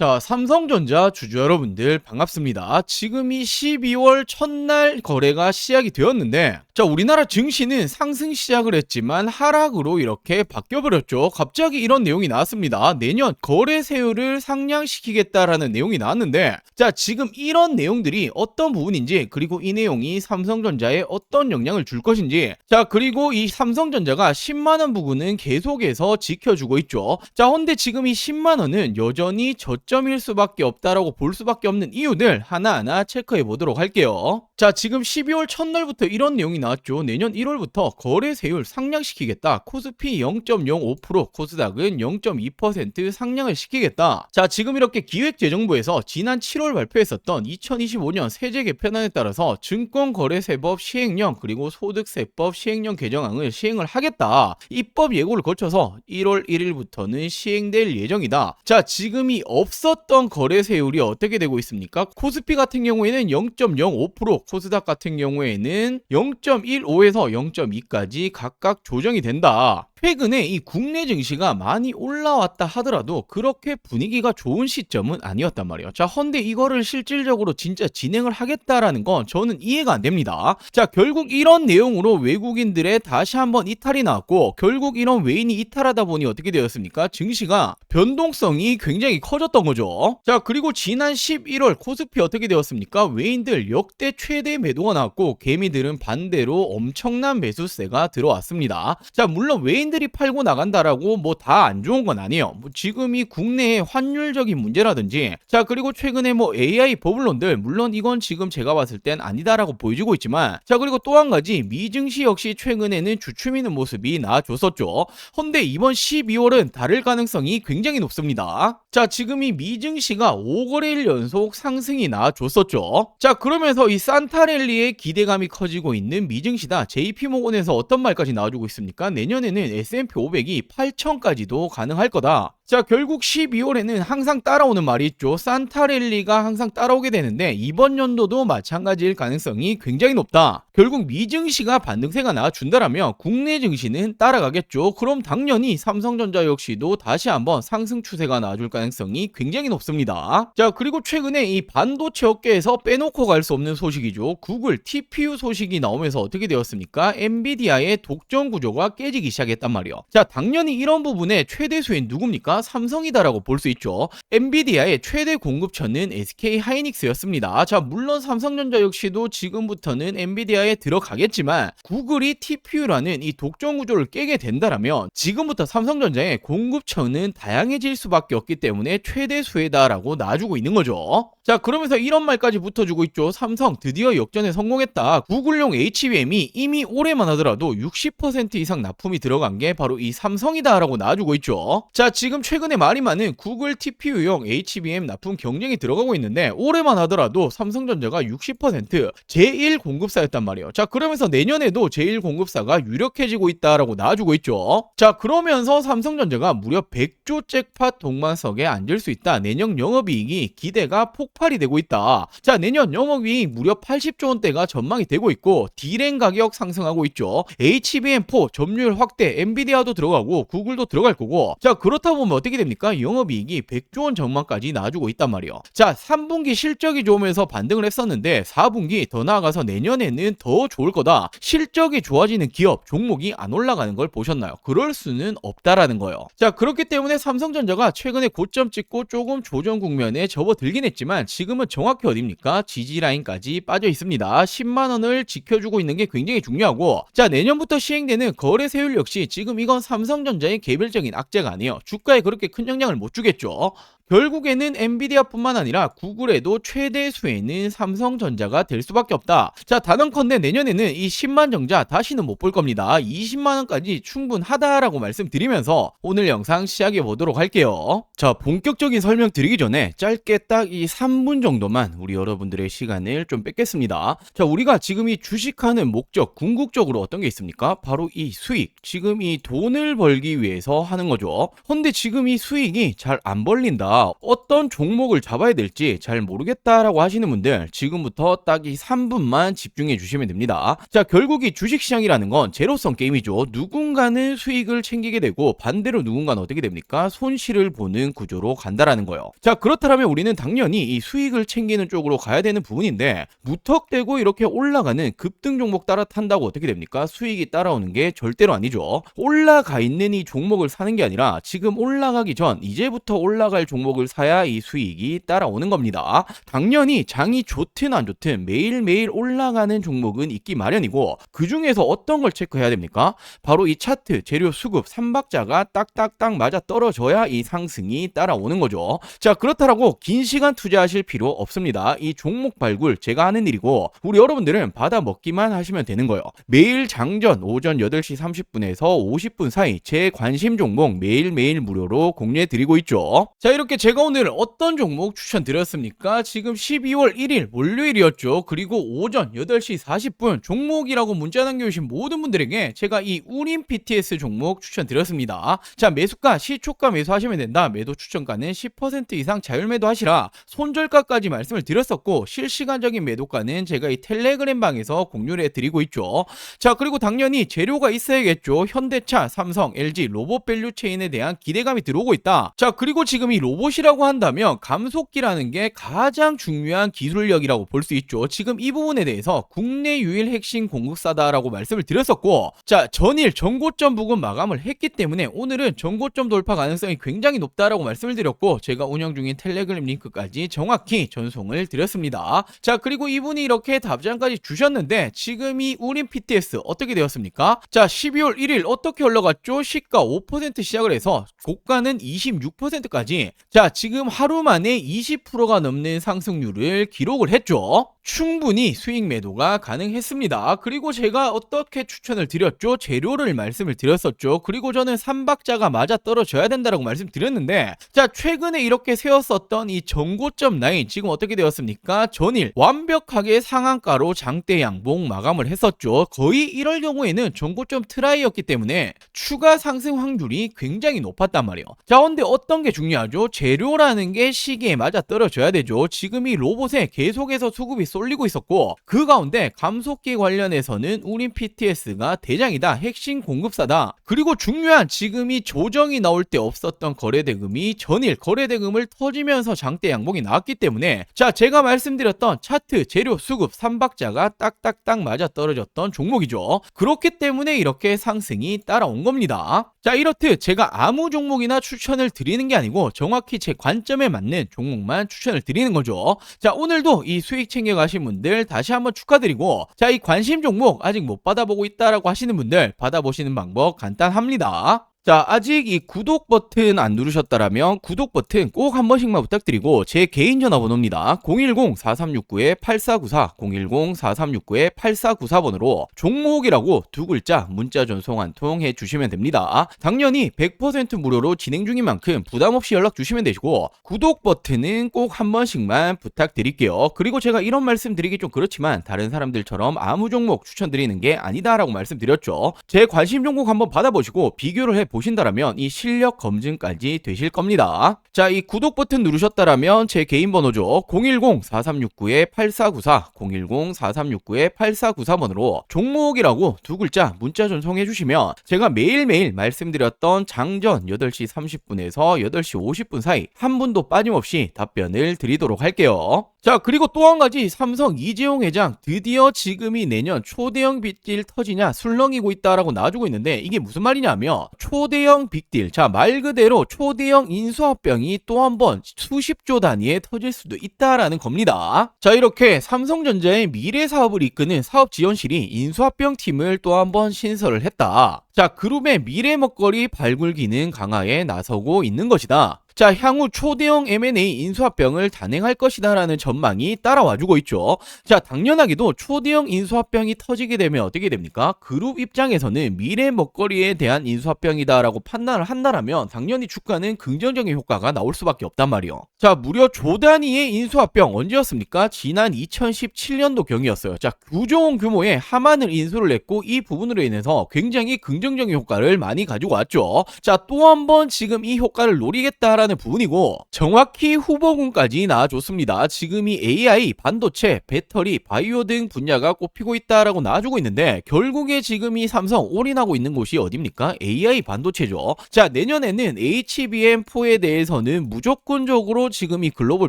자, 삼성전자 주주 여러분들 반갑습니다. 지금이 12월 첫날 거래가 시작이 되었는데, 자, 우리나라 증시는 상승 시작을 했지만 하락으로 이렇게 바뀌어버렸죠. 갑자기 이런 내용이 나왔습니다. 내년 거래세율을 상향시키겠다라는 내용이 나왔는데, 자, 지금 이런 내용들이 어떤 부분인지, 그리고 이 내용이 삼성전자에 어떤 영향을 줄 것인지, 자, 그리고 이 삼성전자가 10만원 부분은 계속해서 지켜주고 있죠. 자, 근데 지금 이 10만원은 여전히 저 점일 수밖에 없다라고 볼 수밖에 없는 이유들 하나하나 체크해 보도록 할게요. 자, 지금 12월 첫날부터 이런 내용이 나왔죠. 내년 1월부터 거래세율 상향시키겠다. 코스피 0.05%, 코스닥은 0.2% 상향을 시키겠다. 자, 지금 이렇게 기획재정부에서 지난 7월 발표했었던 2025년 세제 개편안에 따라서 증권거래세법 시행령 그리고 소득세법 시행령 개정안을 시행을 하겠다. 입법 예고를 거쳐서 1월 1일부터는 시행될 예정이다. 자, 지금이 없 었던 거래세율이 어떻게 되고 있습니까? 코스피 같은 경우에는 0.05%, 코스닥 같은 경우에는 0.15에서 0.2까지 각각 조정이 된다. 최근에 이 국내 증시가 많이 올라왔다 하더라도 그렇게 분위기가 좋은 시점은 아니었단 말이에요. 자, 헌데 이거를 실질적으로 진짜 진행을 하겠다라는 건 저는 이해가 안 됩니다. 자, 결국 이런 내용으로 외국인들의 다시 한번 이탈이 나왔고 결국 이런 외인이 이탈하다 보니 어떻게 되었습니까? 증시가 변동성이 굉장히 커졌던 거죠. 자, 그리고 지난 11월 코스피 어떻게 되었습니까? 외인들 역대 최대 매도가 나왔고 개미들은 반대로 엄청난 매수세가 들어왔습니다. 자, 물론 외인 외인들이 팔고 나간다라고 뭐 다 안 좋은 건 아니에요. 뭐 지금이 국내의 환율적인 문제라든지 자 그리고 최근에 뭐 AI 버블론들 물론 이건 지금 제가 봤을 땐 아니다라고 보여지고 있지만 자 그리고 또 한 가지 미증시 역시 최근에는 주춤이는 모습이 나와줬었죠. 헌데 이번 12월은 다를 가능성이 굉장히 높습니다. 자 지금 이 미증시가 5거래일 연속 상승이 나와줬었죠. 자 그러면서 이 산타랠리의 기대감이 커지고 있는 미증시다. JP모건에서 어떤 말까지 나와주고 있습니까? 내년에는 S&P 500이 8천까지도 가능할 거다. 자, 결국 12월에는 항상 따라오는 말이 있죠. 산타랠리가 항상 따라오게 되는데 이번 연도도 마찬가지일 가능성이 굉장히 높다. 결국 미증시가 반등세가 나와준다라면 국내 증시는 따라가겠죠. 그럼 당연히 삼성전자 역시도 다시 한번 상승 추세가 나와줄 가능성이 굉장히 높습니다. 자, 그리고 최근에 이 반도체 업계에서 빼놓고 갈 수 없는 소식이죠. 구글 TPU 소식이 나오면서 어떻게 되었습니까? 엔비디아의 독점 구조가 깨지기 시작했단 말이에요. 자, 당연히 이런 부분에 최대 수인 누굽니까? 삼성이다라고 볼 수 있죠. 엔비디아의 최대 공급처는 SK 하이닉스였습니다. 자, 물론 삼성전자 역시도 지금부터는 엔비디아에 들어가겠지만 구글이 TPU라는 이 독점 구조를 깨게 된다라면 지금부터 삼성전자의 공급처는 다양해질 수밖에 없기 때문에 최대 수혜다라고 놔주고 있는 거죠. 자, 그러면서 이런 말까지 붙어주고 있죠. 삼성 드디어 역전에 성공했다. 구글용 HBM이 이미 올해만 하더라도 60% 이상 납품이 들어간 게 바로 이 삼성이다라고 놔주고 있죠. 자, 지금 최근에 말이 많은 구글 TPU용 HBM 납품 경쟁이 들어가고 있는데 올해만 하더라도 삼성전자가 60% 제1 공급사였단 말이에요. 자, 그러면서 내년에도 제1 공급사가 유력해지고 있다라고 놔주고 있죠. 자, 그러면서 삼성전자가 무려 100조 잭팟 동반석에 앉을 수 있다. 내년 영업이익이 기대가 폭발이 되고 있다. 자, 내년 영업이익 무려 80조 원대가 전망이 되고 있고 디램 가격 상승하고 있죠. HBM4 점유율 확대, 엔비디아도 들어가고 구글도 들어갈 거고. 자, 그렇다 보면 어떻게 됩니까? 영업이익이 100조 원 전망까지 나와주고 있단 말이에요. 자, 3분기 실적이 좋으면서 반등을 했었는데 4분기 더 나아가서 내년에는 더 좋을 거다. 실적이 좋아지는 기업 종목이 안 올라가는 걸 보셨나요? 그럴 수는 없다라는 거예요. 자, 그렇기 때문에 삼성전자가 최근에 고점 찍고 조금 조정 국면에 접어들긴 했지만 지금은 정확히 어딥니까? 지지 라인까지 빠져 있습니다. 10만 원을 지켜주고 있는 게 굉장히 중요하고 자, 내년부터 시행되는 거래 세율 역시 지금 이건 삼성전자의 개별적인 악재가 아니에요. 주가에 그렇게 큰 영향을 못 주겠죠. 결국에는 엔비디아뿐만 아니라 구글에도 최대 수혜는 삼성전자가 될 수밖에 없다. 자, 단언컨대 내년에는 이 10만 정자 다시는 못 볼 겁니다. 20만 원까지 충분하다라고 말씀드리면서 오늘 영상 시작해 보도록 할게요. 자, 본격적인 설명 드리기 전에 짧게 딱 이 3분 정도만 우리 여러분들의 시간을 좀 뺏겠습니다. 자, 우리가 지금 이 주식하는 목적 궁극적으로 어떤 게 있습니까? 바로 이 수익. 지금 이 돈을 벌기 위해서 하는 거죠. 근데 지금 이 수익이 잘 안 벌린다. 어떤 종목을 잡아야 될지 잘 모르겠다라고 하시는 분들 지금부터 딱 이 3분만 집중해 주시면 됩니다. 자, 결국 이 주식시장이라는 건 제로성 게임이죠. 누군가는 수익을 챙기게 되고 반대로 누군가는 어떻게 됩니까? 손실을 보는 구조로 간다라는 거예요. 자, 그렇다면 우리는 당연히 이 수익을 챙기는 쪽으로 가야 되는 부분인데 무턱대고 이렇게 올라가는 급등 종목 따라 탄다고 어떻게 됩니까? 수익이 따라오는 게 절대로 아니죠. 올라가 있는 이 종목을 사는 게 아니라 지금 올라가기 전 이제부터 올라갈 종목 을 사야 이 수익이 따라오는 겁니다. 당연히 장이 좋든 안 좋든 매일매일 올라가는 종목은 있기 마련이고 그 중에서 어떤 걸 체크해야 됩니까? 바로 이 차트, 재료 수급, 삼박자가 딱딱딱 맞아 떨어져야 이 상승이 따라오는 거죠. 자, 그렇다라고 긴 시간 투자하실 필요 없습니다. 이 종목 발굴 제가 하는 일이고 우리 여러분들은 받아 먹기만 하시면 되는 거예요. 매일 장전 오전 8시 30분에서 50분 사이 제 관심 종목 매일매일 무료로 공유해 드리고 있죠. 자, 이렇게 제가 오늘 어떤 종목 추천드렸습니까? 지금 12월 1일 월요일이었죠. 그리고 오전 8시 40분 종목이라고 문자 남겨주신 모든 분들에게 제가 이 우린 PTS 종목 추천드렸습니다. 자, 매수가 시초가 매수하시면 된다. 매도 추천가는 10% 이상 자율매도 하시라. 손절가까지 말씀을 드렸었고 실시간적인 매도가는 제가 이 텔레그램 방에서 공유를 해드리고 있죠. 자, 그리고 당연히 재료가 있어야겠죠. 현대차, 삼성, LG 로봇 밸류 체인에 대한 기대감이 들어오고 있다. 자, 그리고 지금 이 로봇 이라고 한다면 감속기라는 게 가장 중요한 기술력이라고 볼 수 있죠. 지금 이 부분에 대해서 국내 유일 핵심 공급사다라고 말씀을 드렸었고, 자, 전일 전고점 부근 마감을 했기 때문에 오늘은 전고점 돌파 가능성이 굉장히 높다라고 말씀을 드렸고, 제가 운영 중인 텔레그램 링크까지 정확히 전송을 드렸습니다. 자, 그리고 이분이 이렇게 답장까지 주셨는데, 지금 이 우린 PTS 어떻게 되었습니까? 자, 12월 1일 어떻게 올라갔죠? 시가 5% 시작을 해서 고가는 26%까지. 자, 지금 하루 만에 20%가 넘는 상승률을 기록을 했죠. 충분히 수익 매도가 가능했습니다. 그리고 제가 어떻게 추천을 드렸죠? 재료를 말씀을 드렸었죠. 그리고 저는 삼박자가 맞아 떨어져야 된다라고 말씀드렸는데, 자, 최근에 이렇게 세웠었던 이 정고점 라인, 지금 어떻게 되었습니까? 전일 완벽하게 상한가로 장대 양봉 마감을 했었죠. 거의 이럴 경우에는 정고점 트라이였기 때문에 추가 상승 확률이 굉장히 높았단 말이에요. 자, 근데 어떤 게 중요하죠? 재료라는 게 시기에 맞아 떨어져야 되죠. 지금 이 로봇에 계속해서 수급이 쏠리고 있었고 그 가운데 감속기 관련해서는 우린 PTS가 대장이다 핵심 공급사다. 그리고 중요한 지금 이 조정이 나올 때 없었던 거래대금이 전일 거래대금을 터지면서 장대 양봉이 나왔기 때문에 자 제가 말씀드렸던 차트 재료 수급 삼박자가 딱딱딱 맞아 떨어졌던 종목이죠. 그렇기 때문에 이렇게 상승이 따라온 겁니다 자 이렇듯 제가 아무 종목이나 추천을 드리는 게 아니고 정확히 제 관점에 맞는 종목만 추천을 드리는 거죠 자 오늘도 이 수익 챙겨 가신 분들 다시 한번 축하드리고 자 이 관심 종목 아직 못 받아보고 있다라고 하시는 분들 받아보시는 방법 간단합니다. 자, 아직 이 구독 버튼 안 누르셨다라면 구독 버튼 꼭 한 번씩만 부탁드리고 제 개인 전화번호입니다. 010-4369-8494, 010-4369-8494번으로 종목이라고 두 글자 문자 전송 한 통 해주시면 됩니다. 당연히 100% 무료로 진행 중인 만큼 부담 없이 연락 주시면 되시고 구독 버튼은 꼭 한 번씩만 부탁드릴게요. 그리고 제가 이런 말씀 드리기 좀 그렇지만 다른 사람들처럼 아무 종목 추천드리는 게 아니다라고 말씀드렸죠. 제 관심 종목 한번 받아보시고 비교를 해 보신다라면 이 실력 검증까지 되실 겁니다. 자, 이 구독 버튼 누르셨다라면 제 개인 번호죠. 010-4369-8494, 010-4369-8494번으로 종목이라고 두 글자 문자 전송해 주시면 제가 매일매일 말씀드렸던 장전 8시 30분에서 8시 50분 사이 한 분도 빠짐없이 답변을 드리도록 할게요. 자, 그리고 또 한 가지 삼성 이재용 회장 드디어 지금이 내년 초대형 빚딜 터지냐 술렁이고 있다라고 놔주고 있는데 이게 무슨 말이냐면 초대형 빅딜 자 말 그대로 초대형 인수합병이 또 한 번 수십조 단위에 터질 수도 있다라는 겁니다. 자 이렇게 삼성전자의 미래 사업을 이끄는 사업 지원실이 인수합병 팀을 또 한 번 신설을 했다. 자 그룹의 미래 먹거리 발굴 기능 강화에 나서고 있는 것이다. 자, 향후 초대형 M&A 인수합병을 단행할 것이다라는 전망이 따라와주고 있죠. 자, 당연하게도 초대형 인수합병이 터지게 되면 어떻게 됩니까? 그룹 입장에서는 미래 먹거리에 대한 인수합병이다라고 판단을 한다라면 당연히 주가는 긍정적인 효과가 나올 수밖에 없단 말이요. 자, 무려 조 단위의 인수합병 언제였습니까? 지난 2017년도 경이었어요. 자, 9조 원 규모의 하만을 인수를 했고 이 부분으로 인해서 굉장히 긍정적인 효과를 많이 가지고 왔죠. 자, 또 한 번 지금 이 효과를 노리겠다라는 있다라는 부분이고 정확히 후보군까지 나와줬습니다. 지금 이 AI, 반도체, 배터리, 바이오 등 분야가 꼽히고 있다라고 나와주고 있는데 결국에 지금 이 삼성 올인하고 있는 곳이 어딥니까? AI 반도체죠. 자 내년에는 HBM4에 대해서는 무조건적으로 지금 이 글로벌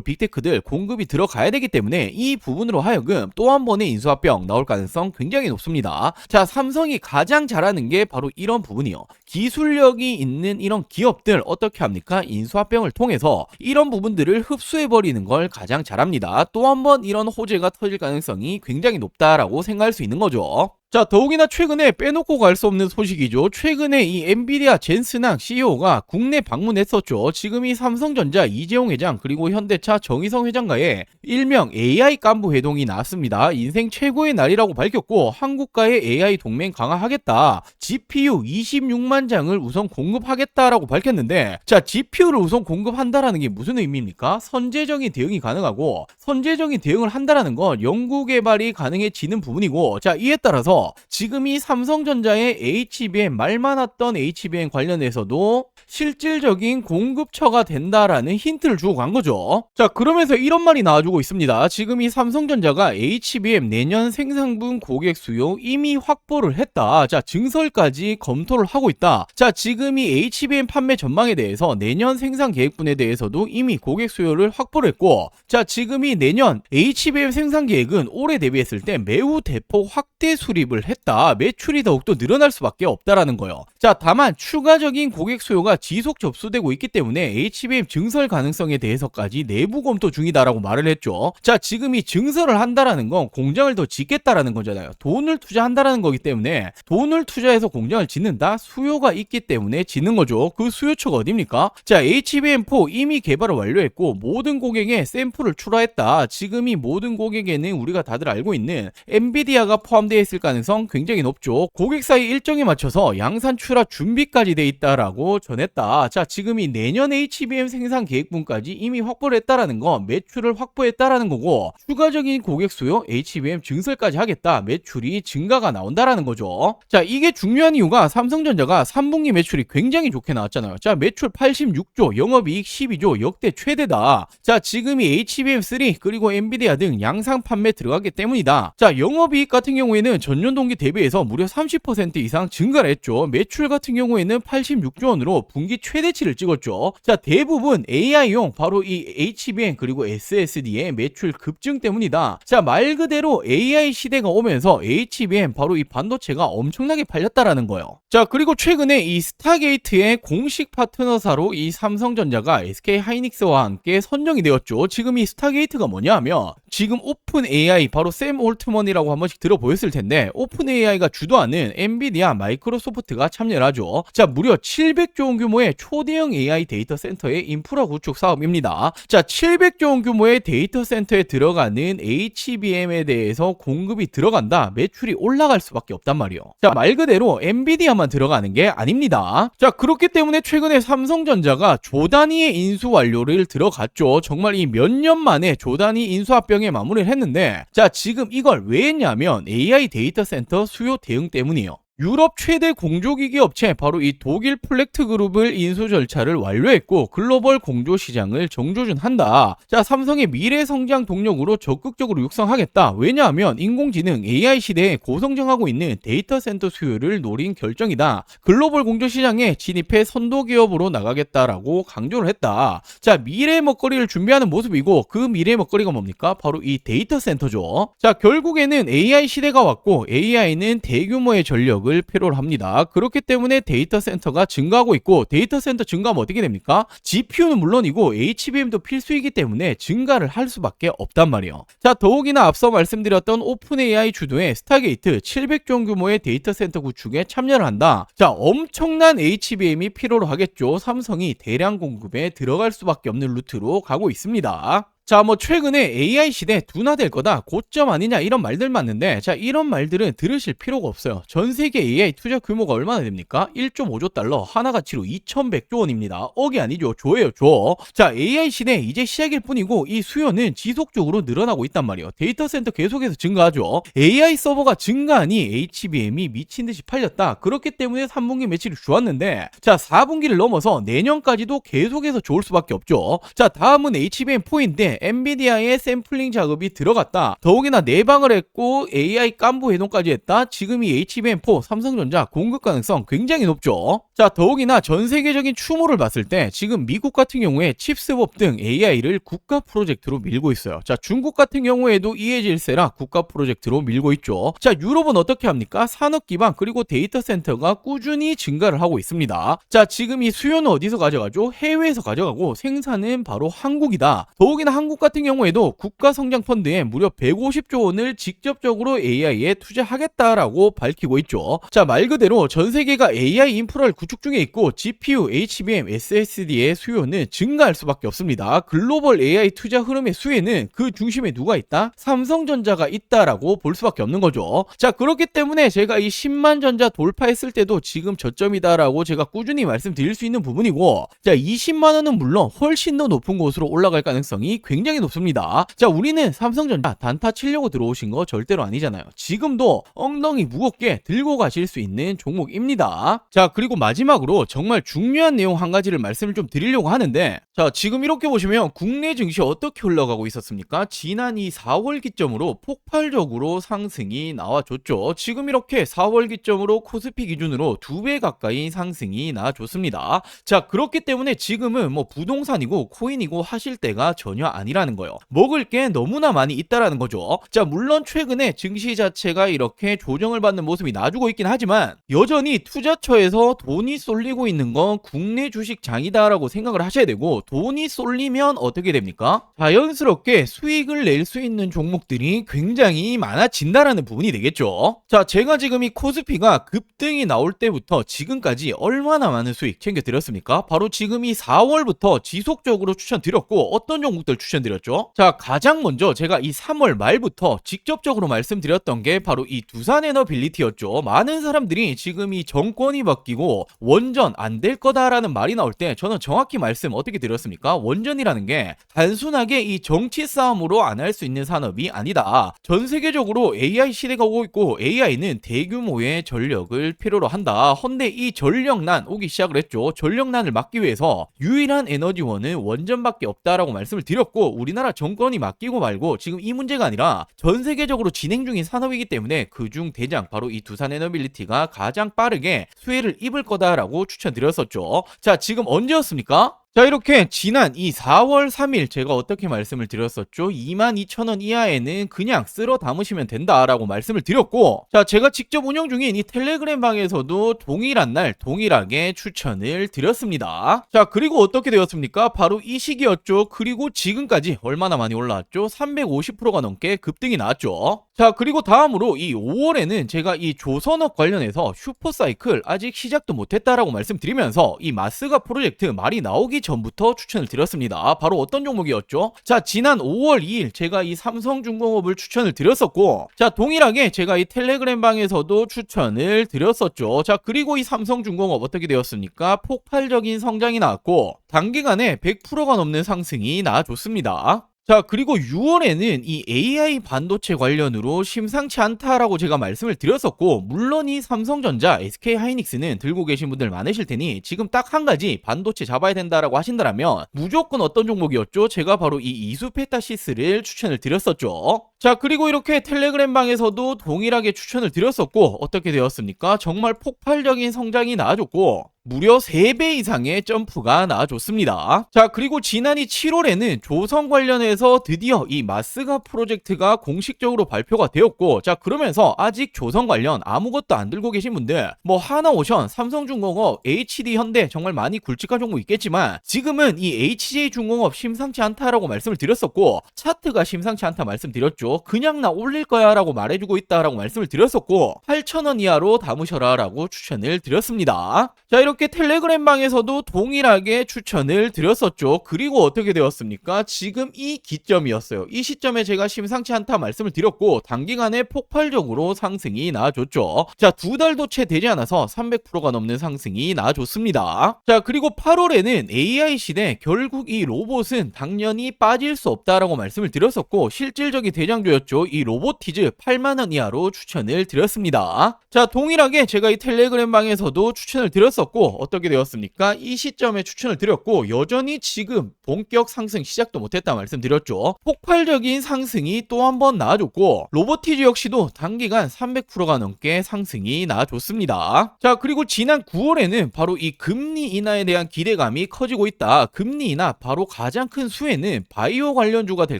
빅테크들 공급이 들어가야 되기 때문에 이 부분으로 하여금 또 한 번의 인수합병 나올 가능성 굉장히 높습니다. 자 삼성이 가장 잘하는 게 바로 이런 부분이요. 기술력이 있는 이런 기업들 어떻게 합니까? 인수합병 을 통해서 이런 부분들을 흡수해버리는 걸 가장 잘합니다. 또 한 번 이런 호재가 터질 가능성이 굉장히 높다라고 생각할 수 있는 거죠. 자, 더욱이나 최근에 빼놓고 갈 수 없는 소식이죠. 최근에 이 엔비디아 젠스낭 CEO가 국내 방문했었죠. 지금 이 삼성전자 이재용 회장 그리고 현대차 정의성 회장과의 일명 AI 간부 회동이 나왔습니다. 인생 최고의 날이라고 밝혔고 한국과의 AI 동맹 강화하겠다. GPU 26만 장을 우선 공급하겠다라고 밝혔는데 자, GPU를 우선 공급한다라는 게 무슨 의미입니까? 선제적인 대응이 가능하고 선제적인 대응을 한다라는 건 연구 개발이 가능해지는 부분이고 자, 이에 따라서 지금 이 삼성전자의 HBM 말 많았던 HBM 관련해서도 실질적인 공급처가 된다라는 힌트를 주고 간 거죠. 자, 그러면서 이런 말이 나와주고 있습니다. 지금 이 삼성전자가 HBM 내년 생산분 고객 수요 이미 확보를 했다. 자, 증설까지 검토를 하고 있다. 자, 지금 이 HBM 판매 전망에 대해서 내년 생산 계획분에 대해서도 이미 고객 수요를 확보를 했고, 자, 지금 이 내년 HBM 생산 계획은 올해 대비했을 때 매우 대폭 확대 수립 을 했다. 매출이 더욱더 늘어날 수밖에 없다라는 거요. 자, 다만 추가적인 고객 수요가 지속 접수되고 있기 때문에 HBM 증설 가능성에 대해서까지 내부 검토 중이다라고 말을 했죠. 자, 지금 이 증설을 한다라는 건 공장을 더 짓겠다라는 거잖아요. 돈을 투자한다라는 거기 때문에 돈을 투자해서 공장을 짓는다? 수요가 있기 때문에 짓는 거죠. 그 수요처가 어딥니까? 자, HBM4 이미 개발을 완료했고 모든 고객에 샘플을 출하했다. 지금 이 모든 고객에는 우리가 다들 알고 있는 엔비디아가 포함되어 있을 가능성 굉장히 높죠. 고객사의 일정에 맞춰서 양산 출하 준비까지 돼 있다라고 전했다. 자, 지금 이 내년 HBM 생산 계획분까지 이미 확보를 했다라는 건 매출을 확보했다라는 거고 추가적인 고객 수요 HBM 증설까지 하겠다. 매출이 증가가 나온다라는 거죠. 자, 이게 중요한 이유가 삼성전자가 3분기 매출이 굉장히 좋게 나왔잖아요. 자, 매출 86조, 영업이익 12조, 역대 최대다. 자, 지금 이 HBM3 그리고 엔비디아 등 양상 판매 들어가기 때문이다. 자, 영업이익 같은 경우에는 전년 동기 대비해서 무려 30% 이상 증가를 했죠. 매출 같은 경우에는 86조 원으로 분기 최대치를 찍었죠. 자, 대부분 AI용 바로 이 HBM 그리고 SSD의 매출 급증 때문이다. 자, 말 그대로 AI 시대가 오면서 HBM 바로 이 반도체가 엄청나게 팔렸다라는 거예요. 자, 그리고 최근에 이 스타게이트의 공식 파트너사로 이 삼성전자가 SK 하이닉스와 함께 선정이 되었죠. 지금 이 스타게이트가 뭐냐 하면 지금 오픈 AI 바로 샘 올트먼이라고 한 번씩 들어보였을 텐데 오픈 AI가 주도하는 엔비디아 마이크로소프트가 참여를 하죠. 자, 무려 700조 원 규모의 초대형 AI 데이터 센터의 인프라 구축 사업입니다. 자, 700조 원 규모의 데이터 센터에 들어가는 HBM에 대해서 공급이 들어간다. 매출이 올라갈 수밖에 없단 말이에요. 자, 말 그대로 엔비디아만 들어가는 게 아닙니다. 자, 그렇기 때문에 최근에 삼성전자가 조단위의 인수 완료를 들어갔죠. 정말 이 몇 년 만에 조단위 인수 합병 에 마무리를 했는데 자, 지금 이걸 왜 했냐면 AI 데이터 센터 수요 대응 때문이에요. 유럽 최대 공조기기 업체 바로 이 독일 플렉트 그룹을 인수 절차를 완료했고 글로벌 공조 시장을 정조준한다. 자, 삼성의 미래 성장 동력으로 적극적으로 육성하겠다. 왜냐하면 인공지능 AI 시대에 고성장하고 있는 데이터 센터 수요를 노린 결정이다. 글로벌 공조 시장에 진입해 선도 기업으로 나가겠다라고 강조를 했다. 자, 미래 먹거리를 준비하는 모습이고 그 미래 먹거리가 뭡니까? 바로 이 데이터 센터죠. 자, 결국에는 AI 시대가 왔고 AI는 대규모의 전력을 필요로 합니다. 그렇기 때문에 데이터 센터가 증가하고 있고 데이터 센터 증가하면 어떻게 됩니까? GPU는 물론이고 HBM도 필수이기 때문에 증가를 할 수밖에 없단 말이에요. 자, 더욱이나 앞서 말씀드렸던 오픈 AI 주도의 스타게이트 700조 원 규모의 데이터 센터 구축에 참여를 한다. 자, 엄청난 HBM이 필요로 하겠죠. 삼성이 대량 공급에 들어갈 수밖에 없는 루트로 가고 있습니다. 자, 뭐 최근에 AI 시대 둔화될 거다, 고점 아니냐 이런 말들 많는데 자, 이런 말들은 들으실 필요가 없어요. 전 세계 AI 투자 규모가 얼마나 됩니까? 1.5조 달러, 하나 가치로 2,100조 원입니다. 억이 아니죠. 조예요, 조. 자, AI 시대 이제 시작일 뿐이고 이 수요는 지속적으로 늘어나고 있단 말이에요. 데이터 센터 계속해서 증가하죠. AI 서버가 증가하니 HBM이 미친 듯이 팔렸다. 그렇기 때문에 3분기 매출이 좋았는데 자, 4분기를 넘어서 내년까지도 계속해서 좋을 수밖에 없죠. 자, 다음은 HBM4인데 엔비디아의 샘플링 작업이 들어갔다. 더욱이나 내방을 했고 AI 깐부 해동까지 했다. 지금 이 HBM4 삼성전자 공급 가능성 굉장히 높죠. 자, 더욱이나 전 세계적인 추모를 봤을 때 지금 미국 같은 경우에 칩스법 등 AI를 국가 프로젝트로 밀고 있어요. 자, 중국 같은 경우에도 이해질세라 국가 프로젝트로 밀고 있죠. 자, 유럽은 어떻게 합니까? 산업 기반 그리고 데이터 센터가 꾸준히 증가를 하고 있습니다. 자, 지금 이 수요는 어디서 가져가죠? 해외에서 가져가고 생산은 바로 한국이다. 더욱이나 한국 같은 경우에도 국가 성장 펀드에 무려 150조 원을 직접적으로 AI에 투자하겠다라고 밝히고 있죠. 자, 말 그대로 전 세계가 AI 인프라를 구축 중에 있고 GPU, HBM, SSD의 수요는 증가할 수밖에 없습니다. 글로벌 AI 투자 흐름의 수혜는 그 중심에 누가 있다? 삼성전자가 있다라고 볼 수밖에 없는 거죠. 자, 그렇기 때문에 제가 이 10만 전자 돌파했을 때도 지금 저점이다라고 제가 꾸준히 말씀드릴 수 있는 부분이고, 자, 20만 원은 물론 훨씬 더 높은 곳으로 올라갈 가능성이 굉장히 높습니다. 자, 우리는 삼성전자 단타 치려고 들어오신 거 절대로 아니잖아요. 지금도 엉덩이 무겁게 들고 가실 수 있는 종목입니다. 자, 그리고 마지막으로 정말 중요한 내용 한 가지를 말씀을 좀 드리려고 하는데, 자, 지금 이렇게 보시면 국내 증시 어떻게 흘러가고 있었습니까? 지난 이 4월 기점으로 폭발적으로 상승이 나와줬죠. 지금 이렇게 4월 기점으로 코스피 기준으로 두 배 가까이 상승이 나와줬습니다. 자, 그렇기 때문에 지금은 뭐 부동산이고 코인이고 하실 때가 전혀 아니라는 거예요. 먹을 게 너무나 많이 있다라는 거죠. 자, 물론 최근에 증시 자체가 이렇게 조정을 받는 모습이 나주고 있긴 하지만 여전히 투자처에서 돈이 쏠리고 있는 건 국내 주식 장이다라고 생각을 하셔야 되고 돈이 쏠리면 어떻게 됩니까? 자연스럽게 수익을 낼 수 있는 종목들이 굉장히 많아진다라는 부분이 되겠죠. 자, 제가 지금 이 코스피가 급등이 나올 때부터 지금까지 얼마나 많은 수익 챙겨드렸습니까? 바로 지금 이 4월부터 지속적으로 추천드렸고 어떤 종목들 추천 드렸죠? 자, 가장 먼저 제가 이 3월 말부터 직접적으로 말씀드렸던 게 바로 이 두산 에너빌리티였죠. 많은 사람들이 지금 이 정권이 바뀌고 원전 안 될 거다라는 말이 나올 때 저는 정확히 말씀 어떻게 드렸습니까? 원전이라는 게 단순하게 이 정치 싸움으로 안 할 수 있는 산업이 아니다. 전 세계적으로 AI 시대가 오고 있고 AI는 대규모의 전력을 필요로 한다. 헌데 이 전력난 오기 시작을 했죠. 전력난을 막기 위해서 유일한 에너지원은 원전밖에 없다라고 말씀을 드렸고 우리나라 정권이 맡기고 말고 지금 이 문제가 아니라 전 세계적으로 진행 중인 산업이기 때문에 그중 대장 바로 이 두산 에너빌리티가 가장 빠르게 수혜를 입을 거다라고 추천드렸었죠. 자, 지금 언제였습니까? 자 이렇게 지난 이 4월 3일 제가 어떻게 말씀을 드렸었죠? 22,000원 이하에는 그냥 쓸어 담으시면 된다라고 말씀을 드렸고 자 제가 직접 운영 중인 이 텔레그램 방에서도 동일한 날 동일하게 추천을 드렸습니다. 자 그리고 어떻게 되었습니까? 바로 이 시기였죠. 그리고 지금까지 얼마나 많이 올라왔죠? 350%가 넘게 급등이 나왔죠 자 그리고 다음으로 이 5월에는 제가 이 조선업 관련해서 슈퍼사이클 아직 시작도 못했다라고 말씀드리면서 이 마스가 프로젝트 말이 나오기 전부터 추천을 드렸습니다. 바로 어떤 종목이었죠? 자, 지난 5월 2일 제가 이 삼성중공업을 추천을 드렸었고, 자, 동일하게 제가 이 텔레그램 방에서도 추천을 드렸었죠. 자, 그리고 이 삼성중공업 어떻게 되었습니까? 폭발적인 성장이 나왔고, 단기간에 100%가 넘는 상승이 나와줬습니다. 자, 그리고 6월에는 이 AI 반도체 관련으로 심상치 않다라고 제가 말씀을 드렸었고, 물론 이 삼성전자, SK 하이닉스는 들고 계신 분들 많으실 테니 지금 딱 한 가지 반도체 잡아야 된다라고 하신다면 무조건 어떤 종목이었죠? 제가 바로 이 이수페타시스를 추천을 드렸었죠. 자, 그리고 이렇게 텔레그램 방에서도 동일하게 추천을 드렸었고, 어떻게 되었습니까? 정말 폭발적인 성장이 나와줬고, 무려 3배 이상의 점프가 나와줬습니다. 자, 그리고 지난이 7월에는 조선 관련해서 드디어 이 마스가 프로젝트가 공식적으로 발표가 되었고, 자, 그러면서 아직 조선 관련 아무것도 안 들고 계신 분들, 뭐 하나오션, 삼성중공업, HD 현대 정말 많이 굵직한 종목 있겠지만, 지금은 이 HJ 중공업 심상치 않다라고 말씀을 드렸었고, 차트가 심상치 않다 말씀드렸죠. 드렸죠. 그냥 나 올릴 거야 라고 말해주고 있다라고 말씀을 드렸었고 8,000원 이하로 담으셔라 라고 추천을 드렸습니다. 자 이렇게 텔레그램 방에서도 동일하게 추천을 드렸었죠. 그리고 어떻게 되었습니까? 지금 이 기점이었어요. 이 시점에 제가 심상치 않다 말씀을 드렸고 단기간에 폭발적으로 상승이 나와줬죠. 자 두 달도 채 되지 않아서 300%가 넘는 상승이 나와줬습니다. 자 그리고 8월에는 AI 시대 결국 이 로봇은 당연히 빠질 수 없다라고 말씀을 드렸었고 실질적인 대장주였죠. 이 로보티즈 8만원 이하로 추천을 드렸습니다. 자 동일하게 제가 이 텔레그램 방에서도 추천을 드렸었고 어떻게 되었습니까? 이 시점에 추천을 드렸고 여전히 지금 본격 상승 시작도 못했다 말씀드렸죠. 폭발적인 상승이 또 한 번 나와줬고 로보티즈 역시도 단기간 300%가 넘게 상승이 나와줬습니다. 자 그리고 지난 9월에는 바로 이 금리 인하에 대한 기대감이 커지고 있다. 금리 인하 바로 가장 큰 수혜는 바이오 관련주가 될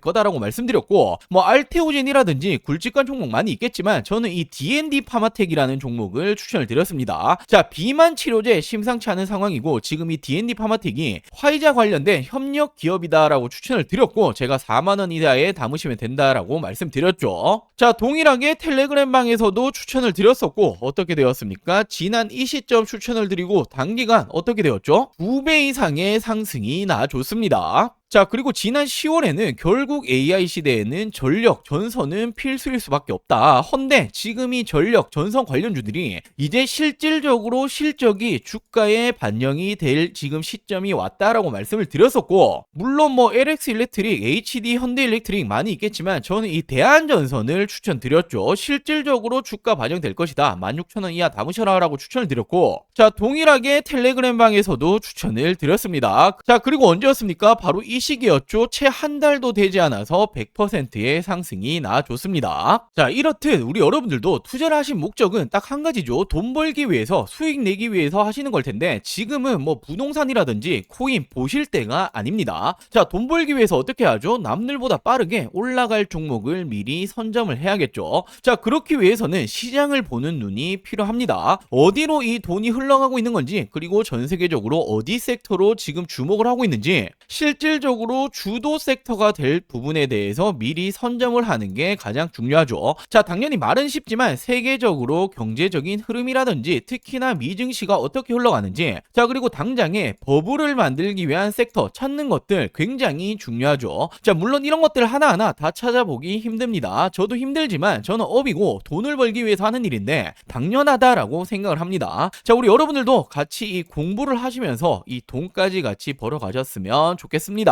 거다라고 말씀드렸고 뭐 알테오젠이라든지 굵직한 종목 많이 있겠지만 저는 이 D&D 파마텍이라는 종목을 추천을 드렸습니다. 자 비만 치료제 심상치 않은 상황이고 지금 이 D&D 파마텍이 화이자 관련된 협력 기업이다라고 추천을 드렸고 제가 4만 원 이하에 담으시면 된다라고 말씀드렸죠. 자 동일하게 텔레그램 방에서도 추천을 드렸었고 어떻게 되었습니까? 지난 이 시점 추천을 드리고 단기간 어떻게 되었죠? 2배 이상의 상승이 나와줬습니다. 자, 그리고 지난 10월에는 결국 AI 시대에는 전력, 전선은 필수일 수밖에 없다. 헌데 지금 이 전력, 전선 관련주들이 이제 실질적으로 실적이 주가에 반영이 될 지금 시점이 왔다라고 말씀을 드렸었고, 물론 뭐 LX 일렉트릭, HD 현대 일렉트릭 많이 있겠지만 저는 이 대한전선을 추천드렸죠. 실질적으로 주가 반영될 것이다. 16,000원 이하 담으셔라라고 추천을 드렸고, 자, 동일하게 텔레그램 방에서도 추천을 드렸습니다. 자, 그리고 언제였습니까? 바로 이 시기였죠. 채 한 달도 되지 않아서 100%의 상승이 나와줬습니다. 자, 이렇듯 우리 여러분들도 투자를 하신 목적은 딱 한 가지죠. 돈 벌기 위해서 수익 내기 위해서 하시는 걸 텐데 지금은 뭐 부동산이라든지 코인 보실 때가 아닙니다. 자, 돈 벌기 위해서 어떻게 하죠? 남들보다 빠르게 올라갈 종목을 미리 선점을 해야겠죠. 자, 그렇기 위해서는 시장을 보는 눈이 필요합니다. 어디로 이 돈이 흘러가고 있는 건지 그리고 전 세계적으로 어디 섹터로 지금 주목을 하고 있는지 실질적으로 주도 섹터가 될 부분에 대해서 미리 선점을 하는 게 가장 중요하죠. 자, 당연히 말은 쉽지만 세계적으로 경제적인 흐름이라든지 특히나 미증시가 어떻게 흘러가는지 자, 그리고 당장에 버블을 만들기 위한 섹터 찾는 것들 굉장히 중요하죠. 자, 물론 이런 것들 하나하나 다 찾아보기 힘듭니다. 저도 힘들지만 저는 업이고 돈을 벌기 위해서 하는 일인데 당연하다라고 생각을 합니다. 자, 우리 여러분들도 같이 이 공부를 하시면서 이 돈까지 같이 벌어 가셨으면 좋겠습니다.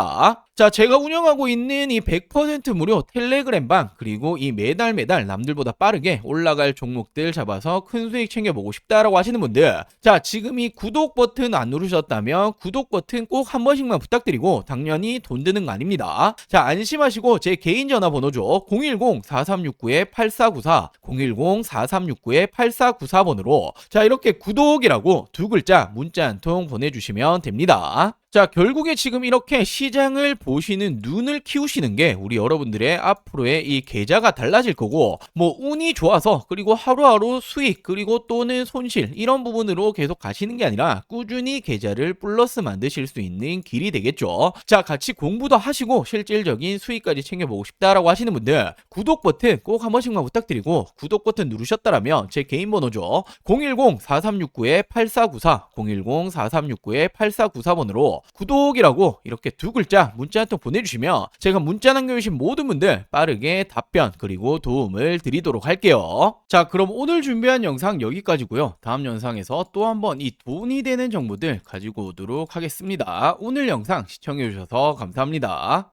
자, 제가 운영하고 있는 이 100% 무료 텔레그램 방 그리고 이 매달 매달 남들보다 빠르게 올라갈 종목들 잡아서 큰 수익 챙겨보고 싶다라고 하시는 분들 자, 지금 이 구독 버튼 안 누르셨다면 구독 버튼 꼭 한 번씩만 부탁드리고 당연히 돈 드는 거 아닙니다. 자, 안심하시고 제 개인 전화번호죠. 010-4369-8494 010-4369-8494번으로 자, 이렇게 구독이라고 두 글자 문자 한 통 보내주시면 됩니다. 자, 결국에 지금 이렇게 시장을 보시는 눈을 키우시는 게 우리 여러분들의 앞으로의 이 계좌가 달라질 거고, 뭐, 운이 좋아서, 그리고 하루하루 수익, 그리고 또는 손실, 이런 부분으로 계속 가시는 게 아니라 꾸준히 계좌를 플러스 만드실 수 있는 길이 되겠죠. 자, 같이 공부도 하시고 실질적인 수익까지 챙겨보고 싶다라고 하시는 분들, 구독 버튼 꼭 한 번씩만 부탁드리고, 구독 버튼 누르셨다라면 제 개인 번호죠. 010-4369-8494, 010-4369-8494번으로 구독이라고 이렇게 두 글자 문자 한 통 보내주시면 제가 문자 남겨주신 모든 분들 빠르게 답변 그리고 도움을 드리도록 할게요. 자 그럼 오늘 준비한 영상 여기까지고요. 다음 영상에서 또 한번 이 돈이 되는 정보들 가지고 오도록 하겠습니다. 오늘 영상 시청해주셔서 감사합니다.